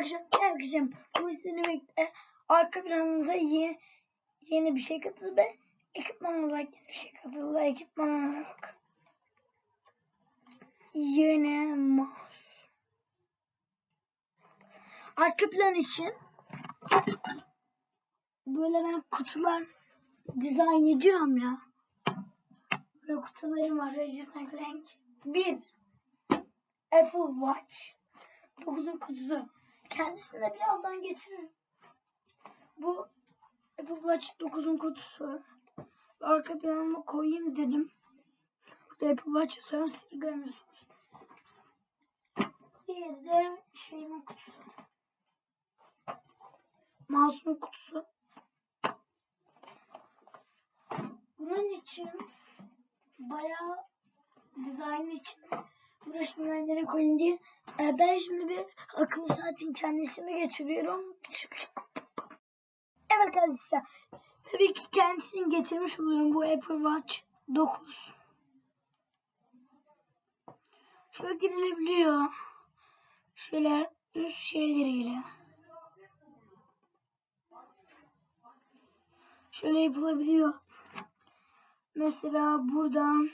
akşam bu seni bekle. Arka planımıza yeni, yeni bir şey katıldı ve ekipman olarak yeni bir şey katıldı. Ekipman olarak yeni mouse. Arka plan için böyle ben kutular dizayn ediyorum ya. Böyle kutularım var. Rejitan renk. Bir. Apple Watch. 9'un kutusu. Kendisini birazdan getiririm. Bu Apple Watch 9'un kutusu. Arka planıma koyayım dedim. Burada Apple Watch'ı sonra siz görmüyorsunuz. Diğeri de şeyimin kutusu. Mouse'un kutusu. Bunun için bayağı dizayn için uğraşmayanlara koyun diye e, ben şimdi bir akıllı saatin kendisini getiriyorum. Evet arkadaşlar. Tabii ki kendisini getirmiş oluyorum bu Apple Watch 9. Şöyle girilebiliyor. Şöyle üst şeyleriyle. Şöyle yapılabiliyor. Mesela buradan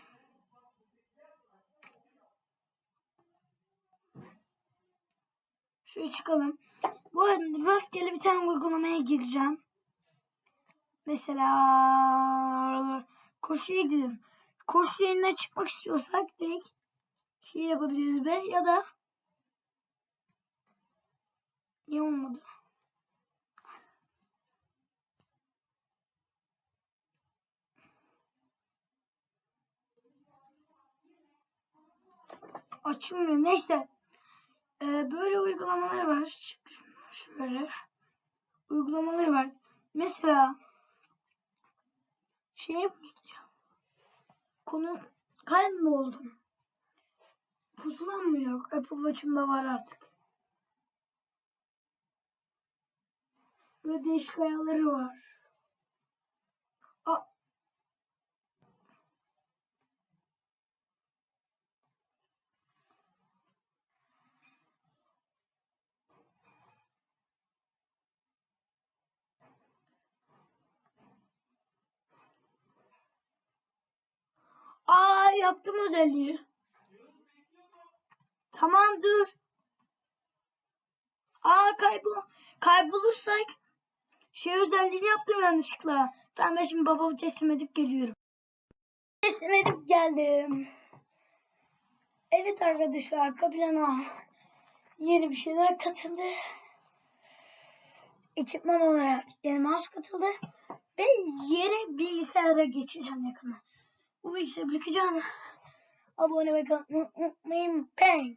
Şöyle çıkalım. Bu arada rastgele bir tane uygulamaya gireceğim. Mesela koşuya gidelim. Koşu yayına çıkmak istiyorsak direkt şey yapabiliriz be ya da niye olmadı? Açılmıyor. Neyse. Ee, böyle uygulamalar var. Şöyle. Uygulamalar var. Mesela şey yapmayacağım. Konu kalp mi oldum? Pusulam mı yok? Apple Watch'ımda var artık. Böyle değişik ayarları var. Aa, Aa yaptım özelliği. Tamam dur. Aa kaybol kaybolursak şey özelliğini yaptım yanlışlıkla. Tamam ben şimdi babamı teslim edip geliyorum. Teslim edip geldim. Evet arkadaşlar kaplana yeni bir şeyler katıldı. Ekipman olarak yeni mouse katıldı. Ve yeni bilgisayara geçeceğim yakında. Bu bilgisayarı bırakacağım. Abone ve kalmayı unutmayın. Peng.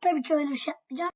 Tabii ki öyle bir şey yapmayacağım.